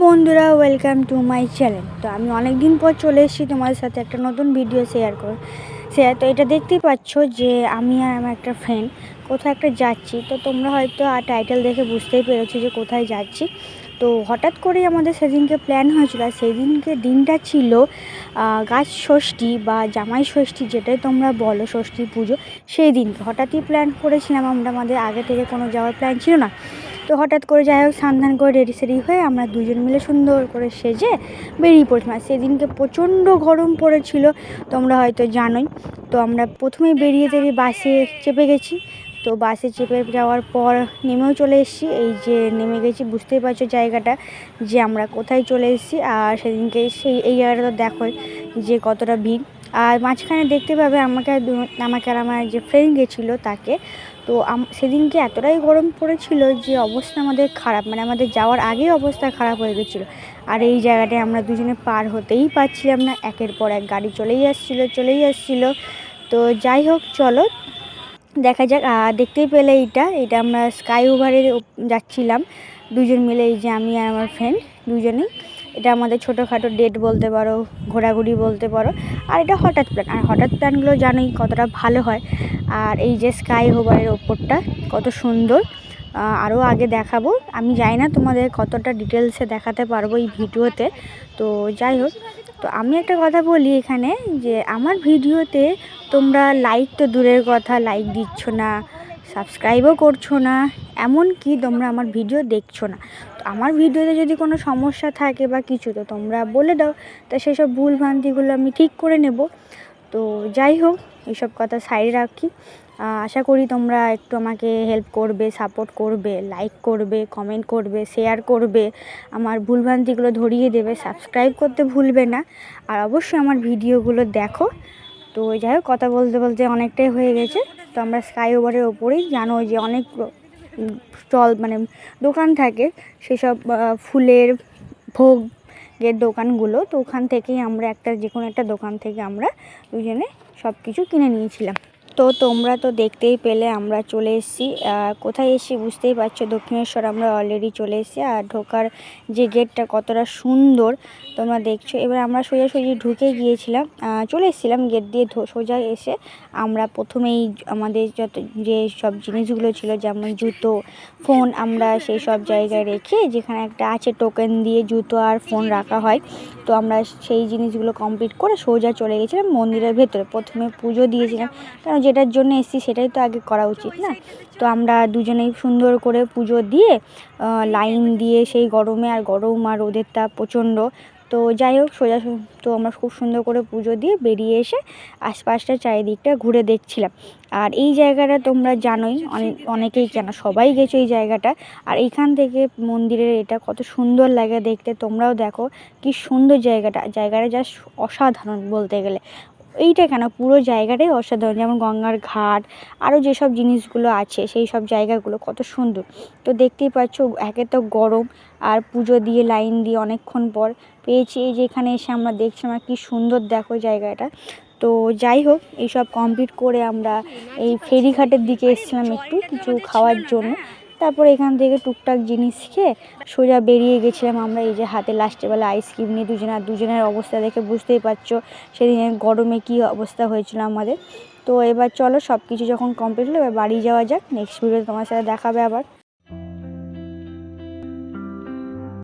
বন্ধুরা welcome to my channel তো আমি অনেক দিন পর চলে এসেছি তোমাদের সাথে একটা নতুন ভিডিও শেয়ার কর শেয়ার তো এটা দেখতেই পাচ্ছ যে আমি আর আমার একটা ফ্রেন্ড কোথাও একটা যাচ্ছি। তো তোমরা হয়তো আর টাইটেল দেখে বুঝতেই পেরেছ যে কোথায় যাচ্ছি। তো হঠাৎ করেই আমাদের সেদিনকে প্ল্যান হয়েছিল, আর সেদিনকে দিনটা ছিল গাছ ষষ্ঠী বা জামাই ষষ্ঠী যেটাই তোমরা বলো, ষষ্ঠী পুজো, সেই দিনকে। হঠাৎই প্ল্যান করেছিলাম আমরা, আমাদের আগে থেকে কোনো যাওয়ার প্ল্যান ছিল না। তো হঠাৎ করে যাই হোক, সান্ধান করে রেডি সেডি হয়ে আমরা দুজন মিলে সুন্দর করে সেজে বেরিয়ে পড়ছিলাম। সেদিনকে প্রচণ্ড গরম পড়েছিল, তোমরা হয়তো জানোই। তো আমরা প্রথমেই বেরিয়ে তেরিয়ে বাসে চেপে গেছি। তো বাসে চেপে যাওয়ার পর নেমেও চলে এসেছি। এই যে নেমে গেছি, বুঝতেই পারছ জায়গাটা যে আমরা কোথায় চলে এসেছি। আর সেদিনকে সেই, এই জায়গাটা তো দেখোই যে কতটা ভিড়। আর মাঝখানে দেখতে পাবে আমাকে আমাকে আর আমার যে ফ্রেন্ড গেছিল তাকে। তো সেদিনকে এতটাই গরম পড়েছিল যে অবস্থা আমাদের খারাপ মানে আমাদের যাওয়ার আগেই অবস্থা খারাপ হয়ে গেছিল। আর এই জায়গাটায় আমরা দুজনে পার হতেই পারছিলাম না, একের পর এক গাড়ি চলেই আসছিল চলেই আসছিল। তো যাই হোক, চলো, দেখা যাক দেখতেই পেলে এইটা এটা আমরা স্কাই ওভারে যাচ্ছিলাম। দুজন মিলে এই যে আমি আর আমার ফ্রেন্ড দুজনেই। এটা আমাদের ছোটোখাটো ডেট বলতে পারো, ঘোরাঘুরি বলতে পারো, আর এটা হঠাৎ প্ল্যান আর হঠাৎ প্ল্যানগুলো জানোই কতটা ভালো হয়। আর এই যে স্কাই ওভারের ওপরটা কত সুন্দর আরও আগে দেখাবো। আমি জানি না তোমাদের কতটা ডিটেলসে দেখাতে পারব এই ভিডিওতে, তো যাই হোক, তো আমি একটা কথা বলি এখানে যে আমার ভিডিওতে তোমরা লাইক তো দূরের কথা লাইক দিচ্ছ না সাবস্ক্রাইবও করছ না এমন কি তোমরা আমার ভিডিও দেখছ না। তো আমার ভিডিওতে যদি কোনো সমস্যা থাকে বা কিছু, তো তোমরা বলে দাও, তা সেসব ভুল ভ্রান্তিগুলো আমি ঠিক করে নেব। তো যাই হোক এইসব কথা সাইডে রাখি। আশা করি তোমরা একটু আমাকে হেল্প করবে সাপোর্ট করবে লাইক করবে কমেন্ট করবে শেয়ার করবে, আমার ভুলভ্রান্তিগুলো ধরিয়ে দেবে। সাবস্ক্রাইব করতে ভুলবে না। আর অবশ্যই আমার ভিডিওগুলো দেখো। তো ওই যাই হোক, কথা বলতে বলতে অনেকটাই হয়ে গেছে। তো আমরা স্কাই ওভারের ওপরেই জানো যে অনেক স্টল মানে দোকান থাকে, সেসব ফুলের ভোগের দোকানগুলো। তো ওখান থেকেই আমরা একটা যে কোনো একটা দোকান থেকে আমরা দুজনে সব কিছু কিনে নিয়েছিলাম। তো তোমরা তো দেখতেই পেলে, আমরা চলে এসেছি। কোথায় এসেছি বুঝতেই পারছ? দক্ষিণেশ্বর আমরা অলরেডি চলে এসেছি, আর ঢোকার যে গেটটা কতটা সুন্দর তোমরা দেখছ। এবার আমরা সোজাসুজি ঢুকে গিয়েছিলাম চলে এসেছিলাম গেট দিয়ে সোজা এসে আমরা প্রথমেই আমাদের যত যে সব জিনিসগুলো ছিল, যেমন জুতো ফোন আমরা সেই সব জায়গায় রেখে যেখানে একটা আছে টোকেন দিয়ে জুতো আর ফোন রাখা হয়, তো আমরা সেই জিনিসগুলো কমপ্লিট করে সোজা চলে গেছিলাম মন্দিরের ভেতরে। প্রথমে পুজো দিয়েছিলাম কারণ যেটার জন্য এসেছি সেটাই তো আগে করা উচিত না। তো আমরা দুজনেই সুন্দর করে পুজো দিয়ে লাইন দিয়ে সেই গরমে আর গরম আর রোদের তাপ প্রচণ্ড। তো যাই হোক, সোজা তো আমরা খুব সুন্দর করে পুজো দিয়ে বেরিয়ে এসে আশপাশটা চারিদিকটা ঘুরে দেখছিলাম। আর এই জায়গাটা তোমরা জানোই অনেক অনেকেই কেন, সবাই গেছো এই জায়গাটা। আর এইখান থেকে মন্দিরের এটা কত সুন্দর লাগে দেখতে, তোমরাও দেখো কি সুন্দর জায়গাটা। জায়গাটা জাস্ট অসাধারণ বলতে গেলে। এইটা কেন? পুরো জায়গাটাই অসাধারণ। যেমন গঙ্গার ঘাট আরও যেসব জিনিসগুলো আছে, সেই সব জায়গাগুলো কত সুন্দর। তো দেখতেই পাচ্ছ, একে তো গরম আর পুজো দিয়ে, লাইন দিয়ে অনেকক্ষণ পর পেয়েছি। এই যে এখানে এসে আমরা দেখছিলাম আর কী সুন্দর দেখো জায়গাটা। তো যাই হোক, এইসব কমপ্লিট করে আমরা এই ফেরিঘাটের দিকে এসেছিলাম একটু কিছু খাওয়ার জন্য। তারপর এখান থেকে টুকটাক জিনিস খেয়ে সোজা বেরিয়ে গেছিলাম আমরা এই যে হাতে লাস্টে বেলা আইসক্রিম নিয়ে দুজনে, আর দুজনের অবস্থা দেখে বুঝতেই পারছ সেদিনে গরমে কী অবস্থা হয়েছিল আমাদের। তো এবার চলো সব কিছু যখন কমপ্লিট হলো, এবার বাড়ি যাওয়া যাক। নেক্সট ভিডিও তোমার সাথে দেখাবে আবার।